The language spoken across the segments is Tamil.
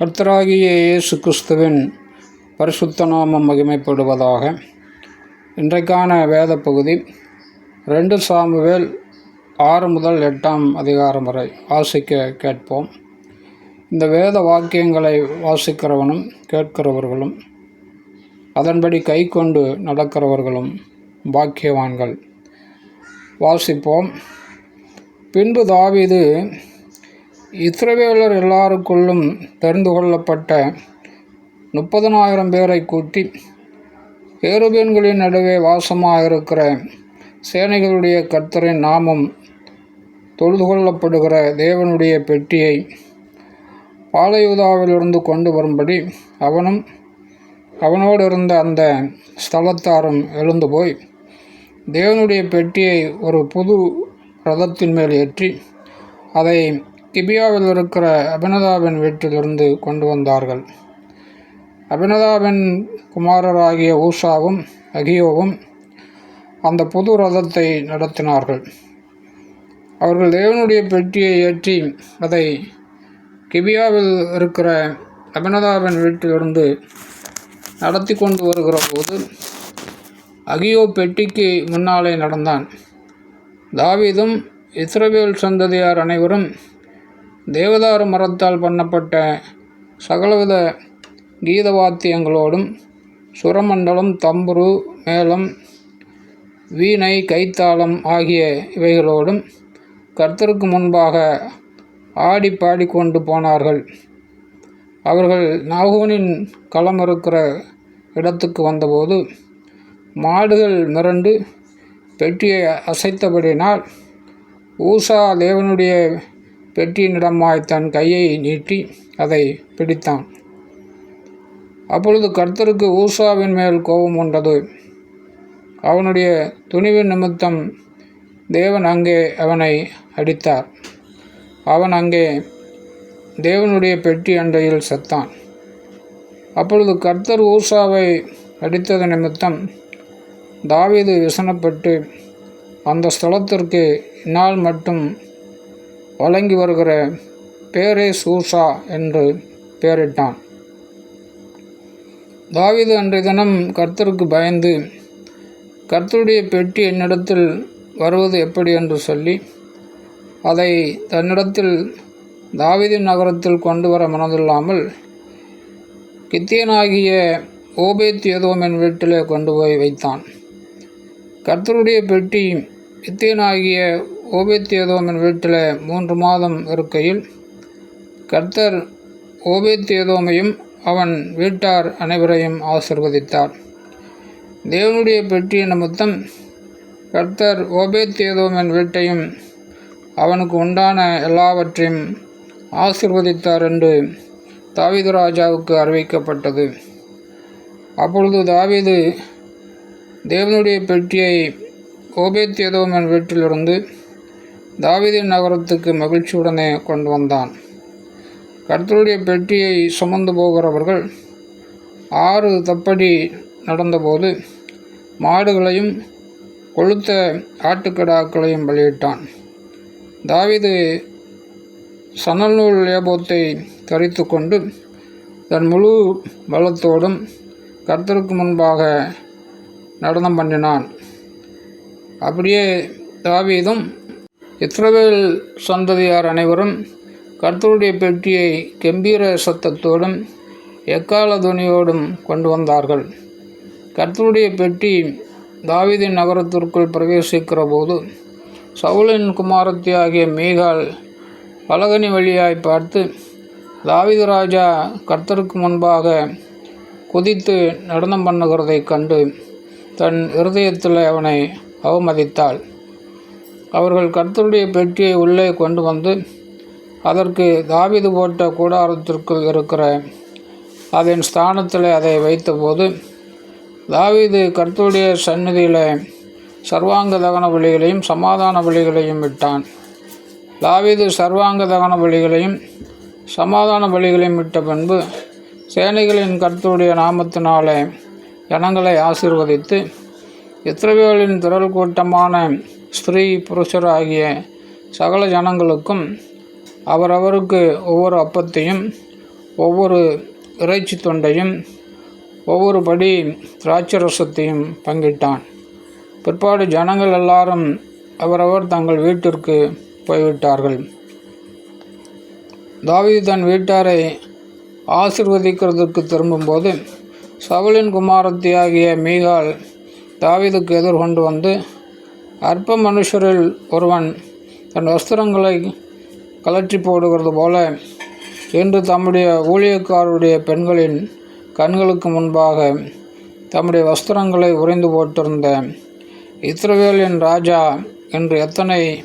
கர்த்தராகிய இயேசு கிறிஸ்துவின் பரிசுத்த நாமம் மகிமைப்படுவதாக. இன்றைக்கான வேத பகுதி ரெண்டு சாமுவேல் ஆறு முதல் எட்டாம் அதிகாரம் வரை வாசிக்க கேட்போம். இந்த வேத வாக்கியங்களை வாசிக்கிறவனும் கேட்கிறவர்களும் அதன்படி கை கொண்டு நடக்கிறவர்களும் பாக்கியவான்கள். வாசிப்போம். பின்பு தாவிது இஸ்ரவேலர் எல்லாருக்குள்ளும் தெரிந்து கொள்ளப்பட்ட முப்பதனாயிரம் பேரை கூட்டி ஏறுபேன்களின் நடுவே வாசமாயிருக்கிற சேனைகளுடைய கர்த்தரின் நாமம் தொழுது கொள்ளப்படுகிற தேவனுடைய பெட்டியை பாலயுதாவிலிருந்து கொண்டு வரும்படி அவனும் அவனோடு இருந்த அந்த ஸ்தலத்தாரும் எழுந்து போய் தேவனுடைய பெட்டியை ஒரு புது ரதத்தின் மேல் ஏற்றி அதை கிபியாவில் இருக்கிற அபினதாபின் வீட்டிலிருந்து கொண்டு வந்தார்கள். அபினதாபின் குமாரராகிய ஊஷாவும் அகியோவும் அந்த புது ரதத்தை நடத்தினார்கள். அவர்கள் தேவனுடைய பெட்டியை ஏற்றி அதை கிபியாவில் இருக்கிற அபினதாபின் வீட்டிலிருந்து நடத்தி கொண்டு வருகிற போது அகியோ பெட்டிக்கு முன்னாலே நடந்தான். தாவீதும் இஸ்ரவேல் சந்ததியார் அனைவரும் தேவதாரு மரத்தால் பண்ணப்பட்ட சகலவித கீத வாத்தியங்களோடும் சுரமண்டலம் தம்புரு மேளம் வீணை கைத்தாளம் ஆகிய இவைகளோடும் கர்த்தருக்கு முன்பாக ஆடி பாடிக்கொண்டு போனார்கள். அவர்கள் நாகோனின் களம் இருக்கிற இடத்துக்கு வந்தபோது மாடுகள் மிரண்டு பெட்டியை அசைத்தபடினால் ஊசா தேவனுடைய பெட்டியினிடமாய் தன் கையை நீட்டி அதை பிடித்தான். அப்பொழுது கர்த்தருக்கு ஊசாவின் மேல் கோபம் உண்டது அவனுடைய துணிவின் நிமித்தம் தேவன் அங்கே அவனை அடித்தார். அவன் அங்கே தேவனுடைய பெட்டி அண்டையில் செத்தான். அப்பொழுது கர்த்தர் ஊசாவை அடித்தது நிமித்தம் தாவீது விசனப்பட்டு அந்த ஸ்தலத்திற்கு இந்நாள் மட்டும் வழங்கி வருகிற பேரே சூசா என்று பெயரிட்டான். தாவிது அன்றைய தினம் கர்த்தருக்கு பயந்து கர்த்தருடைய பெட்டி என்னிடத்தில் வருவது எப்படி? என்று சொல்லி அதை தன்னிடத்தில் தாவிதின் நகரத்தில் கொண்டு வர மனதில்லாமல் கித்தியனாகிய ஓபேத் ஏதோமின் வீட்டிலே கொண்டு போய் வைத்தான். கர்த்தருடைய பெட்டி கித்தியனாகிய ஓபேத்தியதோமின் வீட்டில் மூன்று மாதம் இருக்கையில் கர்த்தர் ஓபேத்தியதோமையும் அவன் வீட்டார் அனைவரையும் ஆசிர்வதித்தார். தேவனுடைய பெற்றிய நிமித்தம் கர்த்தர் ஓபேத்தியதோமின் வீட்டையும் அவனுக்கு உண்டான எல்லாவற்றையும் ஆசிர்வதித்தார் என்று தாவீது ராஜாவுக்கு அறிவிக்கப்பட்டது. அப்பொழுது தாவீது தேவனுடைய பெட்டியை ஓபேத் வீட்டிலிருந்து தாவிதின் நகரத்துக்கு மகிழ்ச்சியுடனே கொண்டு வந்தான். கர்த்தருடைய பெட்டியை சுமந்து போகிறவர்கள் ஆறு தப்படி நடந்தபோது மாடுகளையும் கொளுத்த ஆட்டுக்கடாக்களையும் வெளியிட்டான் தாவீது சணல் நூல் லேபோத்தை தரித்து கொண்டு தன் முழு பலத்தோடும் கர்த்தருக்கு முன்பாக நடனம் பண்ணினான். அப்படியே தாவீதும் இஸ்ரவேல் சந்ததியார் அனைவரும் கர்த்தருடைய பெட்டியை கம்பீர சத்தத்தோடும் எக்கால துணியோடும் கொண்டு வந்தார்கள். கர்த்தருடைய பெட்டி தாவிதின் நகரத்திற்குள் பிரவேசிக்கிற போது சவுலின் குமாரத்தி ஆகிய மீகால் பலகனி வழியாய் பார்த்து தாவித ராஜா கர்த்தருக்கு முன்பாக குதித்து நடனம் பண்ணுகிறதைக் கண்டு தன் இருதயத்தில் அவனை அவமதித்தாள். அவர்கள் கர்த்தருடைய பெட்டியை உள்ளே கொண்டு வந்து அதற்கு தாவிது போட்ட கூடாரத்திற்குள் இருக்கிற அதன் ஸ்தானத்தில் அதை வைத்தபோது தாவீது கர்த்தருடைய சந்நிதியில் சர்வாங்க தகன பலிகளையும் சமாதான பலிகளையும் விட்டான். தாவீது சர்வாங்க தகன பலிகளையும் சமாதான பலிகளையும் விட்ட பின்பு சேனைகளின் கர்த்தருடைய நாமத்தினாலே ஜனங்களை ஆசிர்வதித்து இஸ்ரவேலின் திரள் கூட்டமான ஸ்திரீ புருஷர் ஆகிய சகல ஜனங்களுக்கும் அவரவருக்கு ஒவ்வொரு அப்பத்தையும் ஒவ்வொரு இறைச்சி தொண்டையும் ஒவ்வொரு படி திராட்சரசத்தையும் பங்கிட்டான். பிற்பாடு ஜனங்கள் எல்லாரும் அவரவர் தங்கள் வீட்டிற்கு போய்விட்டார்கள். தாவீது தன் வீட்டாரை ஆசிர்வதிக்கிறதுக்கு திரும்பும்போது சவுலின் குமாரத்தியாகிய மீகால் தாவீதுக்கு எதிர்கொண்டு வந்து அற்ப மனுஷரில் ஒருவன் தன் வஸ்திரங்களை கலற்றி போடுகிறது போல என்று தம்முடைய ஊழியக்காரருடைய பெண்களின் கண்களுக்கு முன்பாக தம்முடைய வஸ்திரங்களை உறைந்து போட்டிருந்த இத்ரவேலின் ராஜா என்று எத்தனை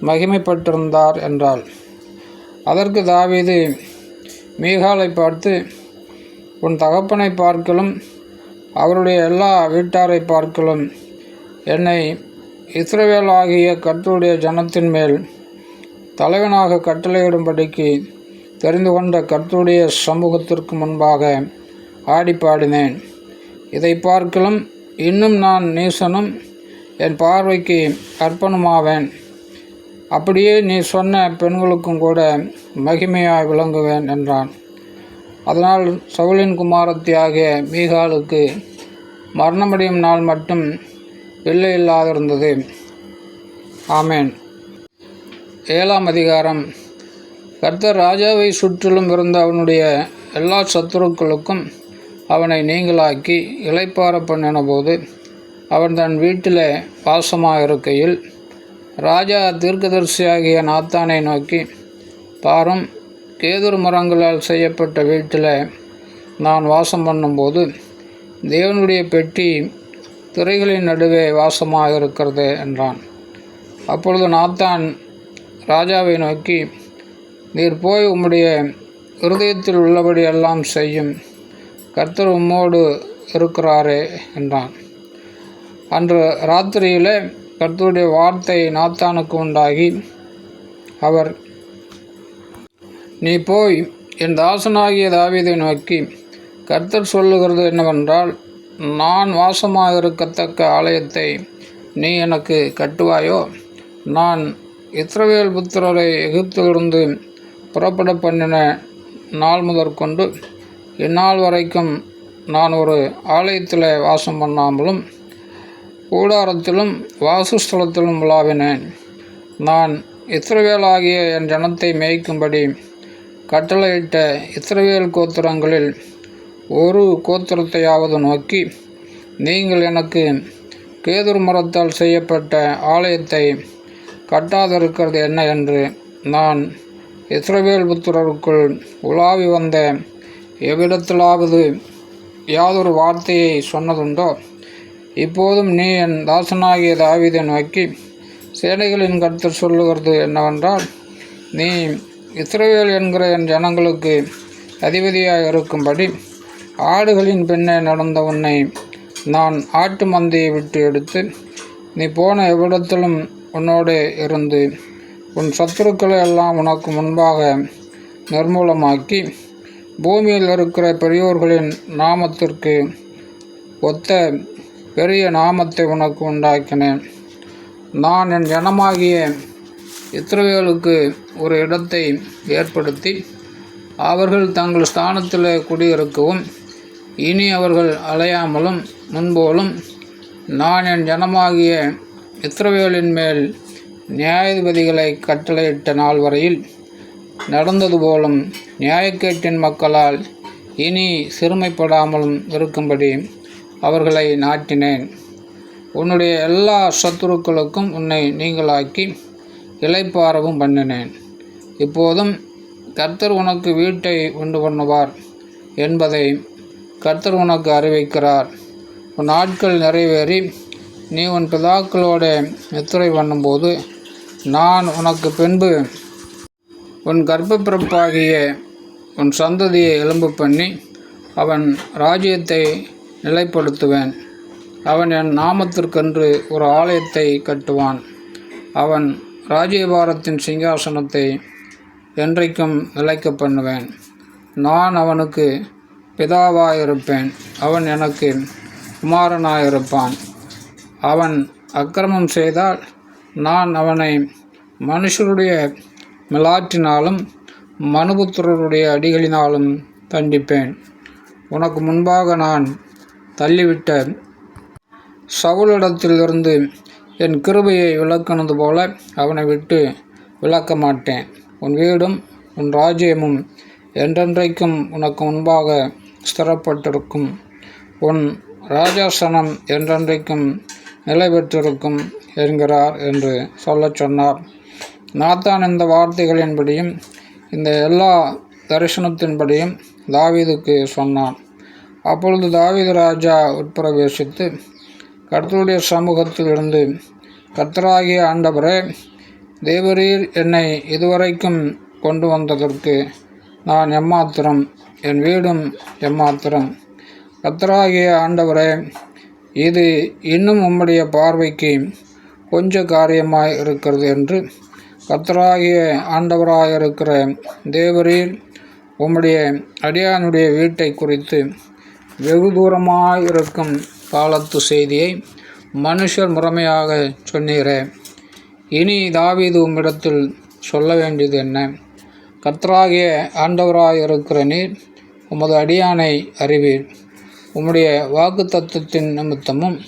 மகிமைப்பட்டிருந்தார் என்றாள். அதற்கு தாவீது மீகாலை பார்த்து உன் தகப்பனை பார்க்கலும் அவருடைய எல்லா வீட்டாரை பார்க்கலும் என்னை இஸ்ரவேல் ஆகிய கர்த்தருடைய ஜனத்தின் மேல் தலைவனாக கட்டளையிடும்படிக்கு தெரிந்து கொண்ட கர்த்தருடைய சமூகத்திற்கு முன்பாக ஆடி பாடினேன். இதை பார்க்கலும் இன்னும் நான் நீசனும் என் பார்வைக்கு அர்ப்பணமாவேன். அப்படியே நீ சொன்ன பெண்களுக்கும் கூட மகிமையாய் விளங்குவேன் என்றான். அதனால் சவுலின் குமாரத்தியாகிய மீகாலுக்கு மரணமடையும் நாள் மட்டும் பிள்ளை இல்லாதிருந்தது ஆமேன். ஏழாம் அதிகாரம். கர்த்தர் ராஜாவை சுற்றிலும் இருந்த அவனுடைய எல்லா சத்துருக்களுக்கும் அவனை நீங்களாக்கி இளைப்பார பண்ணின போது அவன் தன் வீட்டில் வாசமாக இருக்கையில் ராஜா தீர்க்கதரிசியாகிய நாத்தானை நோக்கி பாரும் கேதுர் மரங்களால் செய்யப்பட்ட வீட்டில் நான் வாசம் பண்ணும்போது தேவனுடைய பெட்டி திரைகளின் நடுவே வாசமாக இருக்கிறது என்றான். அப்பொழுது நாத்தான் ராஜாவை நோக்கி நீர் போய் உம்முடைய இருதயத்தில் உள்ளபடி எல்லாம் செய்யும். கர்த்தர் உம்மோடு இருக்கிறாரே என்றான். அன்று ராத்திரியிலே கர்த்தருடைய வார்த்தை நாத்தானுக்கு உண்டாகி அவர் நீ போய் என் தாசனாகிய தாவீதை நோக்கி கர்த்தர் சொல்லுகிறது என்னவென்றால் நான் வாசமாக இருக்கத்தக்க ஆலயத்தை நீ எனக்கு கட்டுவாயோ? நான் இஸ்ரவேல் புத்திரரை எகிப்திலிருந்து புறப்பட பண்ணின நாள் முதற்கொண்டு இந்நாள் வரைக்கும் நான் ஒரு ஆலயத்தில் வாசம் பண்ணாமலும் கூடாரத்திலும் வாசுஸ்தலத்திலும் உலாவினேன். நான் இஸ்ரவேலாகிய என் ஜனத்தை மேய்க்கும்படி கட்டளையிட்ட இஸ்ரவேல் கோத்திரங்களில் ஒரு கோத்திரத்தையாவது நோக்கி நீங்கள் எனக்கு கேதுர் மரத்தால் செய்யப்பட்ட ஆலயத்தை கட்டாதிருக்கிறது என்ன என்று நான் இஸ்ரவேல் புத்திரருக்குள் உலாவி வந்த எவ்விடத்திலாவது யாதொரு வார்த்தையை சொன்னதுண்டோ இப்போதும் நீ என் தாசனாகிய தாவிதை நோக்கி சேனைகளின் கருத்து சொல்லுகிறது என்னவென்றால் நீ இஸ்ரவேல் என்கிற என் ஜனங்களுக்கு அதிபதியாக இருக்கும்படி ஆடுகளின் பின்னே நடந்த உன்னை நான் ஆட்டு மந்தையை விட்டு எடுத்து நீ போன எவ்விடத்திலும் உன்னோடு இருந்து உன் சத்துருக்களை எல்லாம் உனக்கு முன்பாக நிர்மூலமாக்கி பூமியில் இருக்கிற பெரியோர்களின் நாமத்திற்கு ஒத்த பெரிய நாமத்தை உனக்கு உண்டாக்கினேன். நான் என் ஜனமாகிய இத்திரவேலுக்கு ஒரு இடத்தை ஏற்படுத்தி அவர்கள் தங்கள் ஸ்தானத்தில் குடியிருக்கவும் இனி அவர்கள் அலையாமலும் முன்போலும் நான் என் ஜனமாகிய இத்திரவேலின் மேல் நியாயாதிபதிகளை கட்டளையிட்ட நாள் வரையில் நடந்தது போலும் நியாயக்கேட்டின் மக்களால் இனி சிறுமைப்படாமலும் இருக்கும்படி அவர்களை நாட்டினேன். உன்னுடைய எல்லா சத்துருக்களுக்கும் உன்னை நீங்களாக்கி இலைப்பாரவும் பண்ணினேன். இப்போதும் கர்த்தர் உனக்கு வீட்டை உண்டு பண்ணுவார் என்பதை கர்த்தர் உனக்கு அறிவிக்கிறார். உன் நாட்கள் நிறைவேறி நீ உன் பிதாக்களோட நித்துரை பண்ணும்போது நான் உனக்கு பின்பு உன் கர்ப்பப்பிறப்பாகிய உன் சந்ததியை எலும்பு பண்ணி அவன் ராஜ்யத்தை நிலைப்படுத்துவேன். அவன் என் நாமத்திற்கென்று ஒரு ஆலயத்தை கட்டுவான். அவன் ராஜ்யபாரத்தின் சிங்காசனத்தை என்றைக்கும் நிலைக்க பண்ணுவேன். நான் அவனுக்கு பிதாவாயிருப்பேன். அவன் எனக்கு குமாரனாயிருப்பான். அவன் அக்கிரமம் செய்தால் நான் அவனை மனுஷருடைய மிலாற்றினாலும் மனுபுத்திரருடைய அடிகளினாலும் தண்டிப்பேன். உனக்கு முன்பாக நான் தள்ளிவிட்ட சவுலிடத்திலிருந்து என் கிருபையை விளக்கினது போல அவனை விட்டு விளக்க மாட்டேன். உன் வீடும் உன் ராஜ்யமும் என்றென்றைக்கும் உனக்கு முன்பாக ஸ்திரப்பட்டிருக்கும். உன் ராஜாசனம் என்றென்றைக்கும் நிலை பெற்றிருக்கும் என்கிறார் என்று சொல்லச் சொன்னார். நாத்தான் இந்த வார்த்தைகளின்படியும் இந்த எல்லா தரிசனத்தின்படியும் தாவீதுக்கு சொன்னான். அப்பொழுது தாவீது ராஜா உட்பிரவேசித்து கர்த்தருடைய சமூகத்தில் இருந்து கர்த்தராகிய ஆண்டவரே தேவரீர் என்னை இதுவரைக்கும் கொண்டு வந்ததற்கு நான் எம்மாத்திரம் என் வீடும் எம்மாத்திரம். கத்தராகிய ஆண்டவரே இது இன்னும் உம்முடைய பார்வைக்கு கொஞ்ச காரியமாய் இருக்கிறது என்று கத்தராகிய ஆண்டவராக இருக்கிற தேவரீர் உம்முடைய அடியானுடைய வீட்டை குறித்து வெகு தூரமாக இருக்கும் காலத்து செய்தியை மனுஷர் முறைமையாக சொன்னீரே. இனி தாவீது உம்மிடத்தில் சொல்ல வேண்டியது என்ன? கர்த்தராகிய ஆண்டவராக இருக்கிற நீர் உமது அடியானை அறிவீர். உம்முடைய வாக்கு தத்துவத்தின் நிமித்தமும்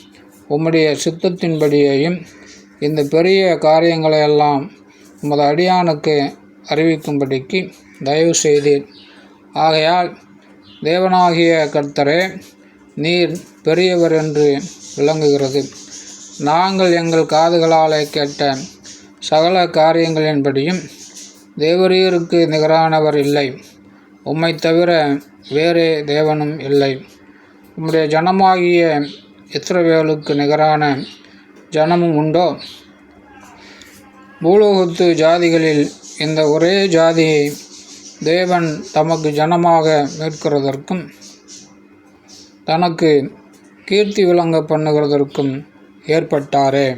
உம்முடைய சித்தத்தின்படியையும் இந்த பெரிய காரியங்களையெல்லாம் உமது அடியானுக்கு அறிவிக்கும்படிக்கு தயவு செய்தீர். ஆகையால் தேவனாகிய கர்த்தரே நீர் பெரியவர் என்று விளங்குகிறது. நாங்கள் எங்கள் காதுகளாலே கேட்ட சகல காரியங்களின்படியும் தேவரீருக்கு நிகரானவர் இல்லை. உம்மை தவிர வேறே தேவனும் இல்லை. உம்முடைய ஜனமாகிய இஸ்ரவேலுக்கு நிகரான ஜனமும் உண்டோ? பூலோகத்து ஜாதிகளில் இந்த ஒரே ஜாதியை தேவன் தமக்கு ஜனமாக மீட்கிறதற்கும் தனக்கு கீர்த்தி விளங்க பண்ணுகிறதற்கும் ஏற்பட்டாரே.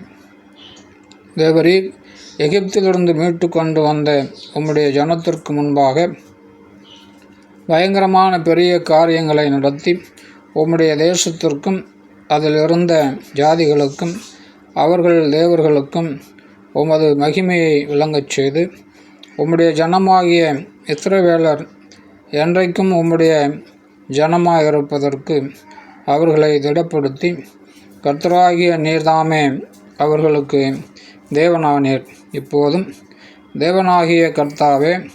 தேவரீர் எகிப்திலிருந்து மீட்டு கொண்டு வந்த உம்முடைய ஜனத்திற்கு முன்பாக பயங்கரமான பெரிய காரியங்களை நடத்தி உம்முடைய தேசத்திற்கும் அதில் இருந்த ஜாதிகளுக்கும் அவர்கள் தேவர்களுக்கும் உமது மகிமையை விளங்கச் செய்து உம்முடைய ஜனமாகிய இஸ்ரவேலர் என்றைக்கும் உம்முடைய ஜனமாக இருப்பதற்கு அவர்களை திடப்படுத்தி கர்த்தராகிய நீர்தாமே அவர்களுக்கு தேவனானீர் இப்போதும் தேவனாகிய கர்த்தாவே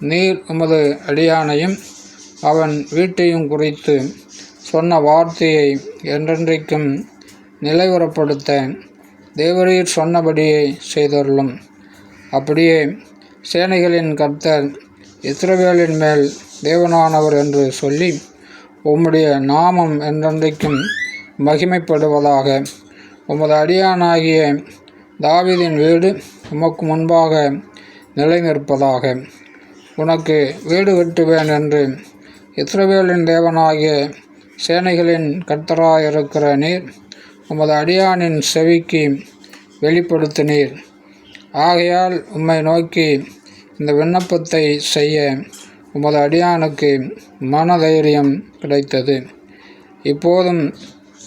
நீர் உமது அடியானையும் அவன் வீட்டையும் குறித்து சொன்ன வார்த்தையை என்றென்றைக்கும் நிலைவரப்படுத்த தேவரீர் சொன்னபடியே செய்தருளும். அப்படியே சேனைகளின் கர்த்தர் இஸ்ரவேலின் மேல் தேவனானவர் என்று சொல்லி உம்முடைய நாமம் என்றென்றைக்கும் மகிமைப்படுவதாக உமது அடியானாகிய தாவீதின் வீடு உமக்கு முன்பாக நிலைநிற்பதாக. உனக்கு வீடு கட்டுவேன் என்று இஸ்ரவேலின் தேவனாகிய சேனைகளின் கர்த்தராயிருக்கிற நீர் உமது அடியானின் செவிக்கு வெளிப்படுத்தினீர். ஆகையால் உம்மை நோக்கி இந்த விண்ணப்பத்தை செய்ய உமது அடியானுக்கு மனதைரியம் கிடைத்தது. இப்போதும்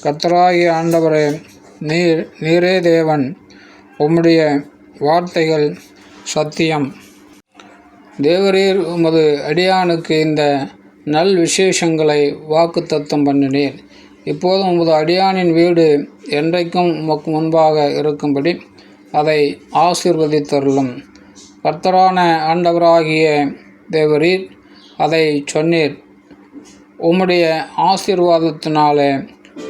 கர்த்தராகிய ஆண்டவரே நீர் நீரே தேவன். உம்முடைய வார்த்தைகள் சத்தியம். தேவரீர் உமது அடியானுக்கு இந்த நல் விசேஷங்களை வாக்குத்தத்தம் பண்ணினீர். இப்போதும் உமது அடியானின் வீடு என்றைக்கும் உமக்கு முன்பாக இருக்கும்படி அதை ஆசீர்வதித்தருளும். கர்த்தரான ஆண்டவராகிய தேவரீர் அதை சொன்னீர். உம்முடைய ஆசீர்வாதத்தினாலே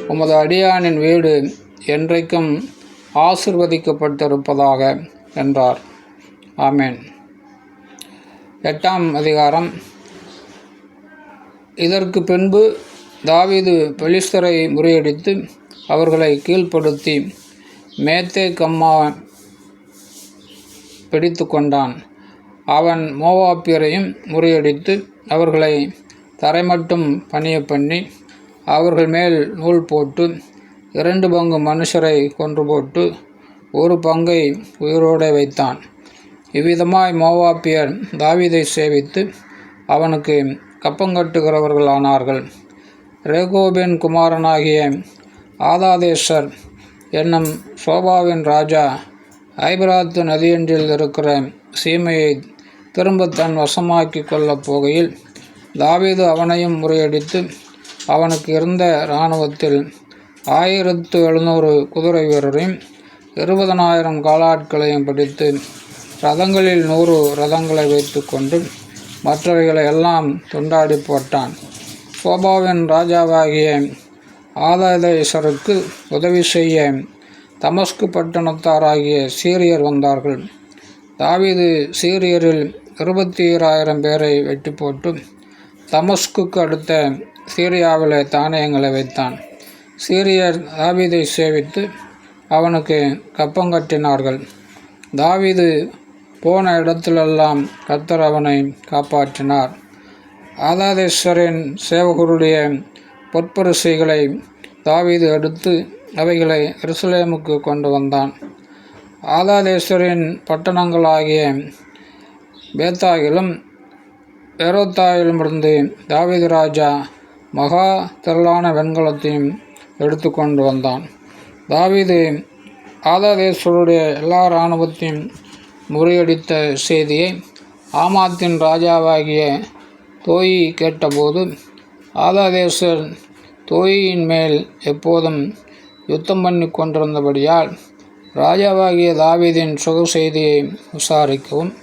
உமது அடியானின் வீடு என்றைக்கும் ஆசிர்வதிக்கப்பட்டிருப்பதாக என்றார். ஆமேன். எட்டாம் அதிகாரம். இதற்கு பின்பு தாவீது பெலிஸ்தரை முறியடித்து அவர்களை கீழ்ப்படுத்தி மேத்தே கம்மா பிடித்து கொண்டான். அவன் மோவாப்பியரையும் முறியடித்து அவர்களை தரைமட்டும் பணிய பண்ணி அவர்கள் மேல் நூல் போட்டு இரண்டு பங்கு மனுஷரை கொன்று போட்டு ஒரு பங்கை உயிரோடு வைத்தான். இவ்விதமாய் மோவாப்பியர் தாவீதை சேவித்து அவனுக்கு கப்பங்கட்டுகிறவர்களானார்கள் ரேகோபின் குமாரனாகிய ஆதாதேசர் என்னும் சோபாவின் ராஜா ஐபராத்து நதியொன்றில் இருக்கிற சீமையை திரும்ப தன் வசமாக்கி கொள்ளப் போகையில் தாவீது அவனையும் முறியடித்து அவனுக்கு இருந்த இராணுவத்தில் ஆயிரத்து எழுநூறு குதிரை வீரரையும் இருபதனாயிரம் காலாட்களையும் பிடித்து ரதங்களில் நூறு ரதங்களை வைத்துக்கொண்டு மற்றவைகளை எல்லாம் துண்டாடி போட்டான். சோபாவின் ராஜாவாகிய ஆதாதேசருக்கு உதவி செய்ய தமஸ்கு பட்டணத்தாராகிய சீரியர் வந்தார்கள். தாவீது சீரியரில் இருபத்தி ஈராயிரம் பேரை வெட்டி போட்டு தமஸ்குக்கு அடுத்த சீரியாவிலே தானியங்களை வைத்தான். சீரியர் தாவீதை சேவித்து அவனுக்கு கப்பங்கட்டினார்கள் தாவீது போன இடத்திலெல்லாம் கர்த்தர் அவனை காப்பாற்றினார். ஆதாதேஸ்வரின் சேவகருடைய பொற்பரிசைகளை தாவீது எடுத்து அவைகளை எருசலேமுக்கு கொண்டு வந்தான். ஆதாதேஸ்வரின் பட்டணங்களாகிய பேத்தாயிலும் ஏரோத்தாயிலுமிருந்து தாவீது ராஜா மகா திரளான வெண்கலத்தையும் எடுத்து கொண்டு வந்தான். தாவீது ஆதாதேஸ்வருடைய எல்லா இராணுவத்தையும் முறியடித்த செய்தியை ஆமாத்தின் ராஜாவாகிய தோயி கேட்டபோது ஆதாதேசர் தோயியின் மேல் எப்போதும் யுத்தம் பண்ணி கொண்டிருந்தபடியால் ராஜாவாகிய தாவீதின் சுக செய்தியை விசாரிக்கவும்.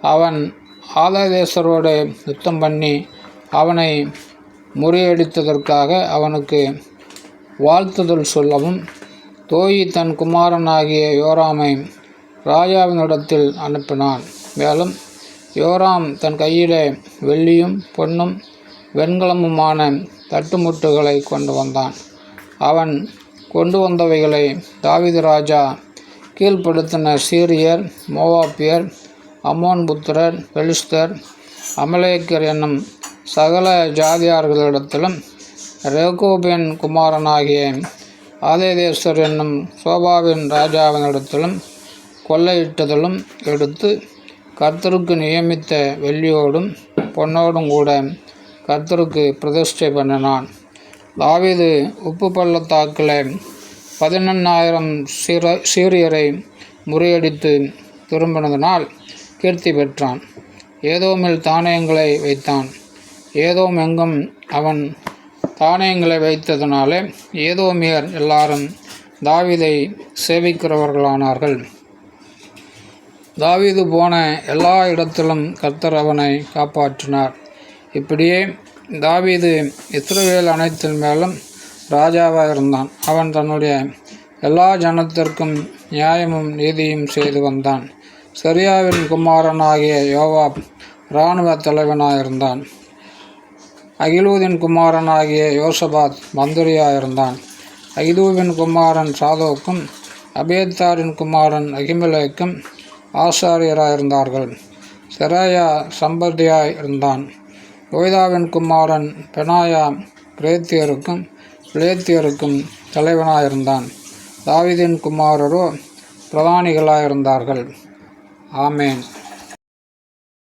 அவன் ஆதாதேசரோடு யுத்தம் பண்ணி அவனை முறியடித்ததற்காக அவனுக்கு வாழ்த்துதல் சொல்லவும் தோயி தன் குமாரனாகிய யோராமை ராஜாவினிடத்தில் அனுப்பினான். மேலும் யோராம் தன் கையிலே வெள்ளியும் பொன்னும் வெண்கலமுமான தட்டுமுட்டுகளை கொண்டு வந்தான். அவன் கொண்டு வந்தவைகளை தாவித ராஜா கீழ்ப்படுத்தின சீரியர் மோவாப்பியர் அம்மோன் புத்திரர் பெலிஸ்தர் அமலேக்கர் என்னும் சகல ஜாதியார்களிடத்திலும் ரேகோபின் குமாரனாகிய ஆதேதேஸ்வர் என்னும் சோபாவின் ராஜாவினிடத்திலும் கொள்ளையிட்டதிலும் எடுத்து கர்த்தருக்கு நியமித்த வெள்ளியோடும் பொன்னோடும் கூட கர்த்தருக்கு பிரதிஷ்டை பண்ணினான். தாவிது உப்பு பள்ளத்தாக்கில் பதினெண்ணாயிரம் சீர சீரியரை முறியடித்து திரும்பினதனால் கீர்த்தி பெற்றான். ஏதோமில் தானியங்களை வைத்தான். ஏதோம் எங்கும் அவன் தானியங்களை வைத்ததனாலே ஏதோமியர் எல்லாரும் தாவிதை சேவிக்கிறவர்களானார்கள். தாவிது போன எல்லா இடத்திலும் கர்த்தர் அவனை காப்பாற்றினார். இப்படியே தாவீது இஸ்ரவேல் அனைத்தின் மேலும் ராஜாவாக இருந்தான். அவன் தன்னுடைய எல்லா ஜனத்திற்கும் நியாயமும் நீதியும் செய்து வந்தான். சரியாவின் குமாரனாகிய யோவாப் இராணுவ தலைவனாயிருந்தான். அகிலூதின் குமாரனாகிய யோசபாத் மந்திரியாயிருந்தான். அகிலூவின் குமாரன் சாதோக்கும் அபேத்தாரின் குமாரன் அகிமலேக்கும் ஆசாரியராயிருந்தார்கள். செராயா சம்பதியாய் இருந்தான் ஓய்தாவின் குமாரன் பெனாயா பிரேத்தியருக்கும் பிளேத்தியருக்கும் தலைவனாயிருந்தான். தாவிதின் குமாரரோ பிரதானிகளாயிருந்தார்கள். ஆமேன்.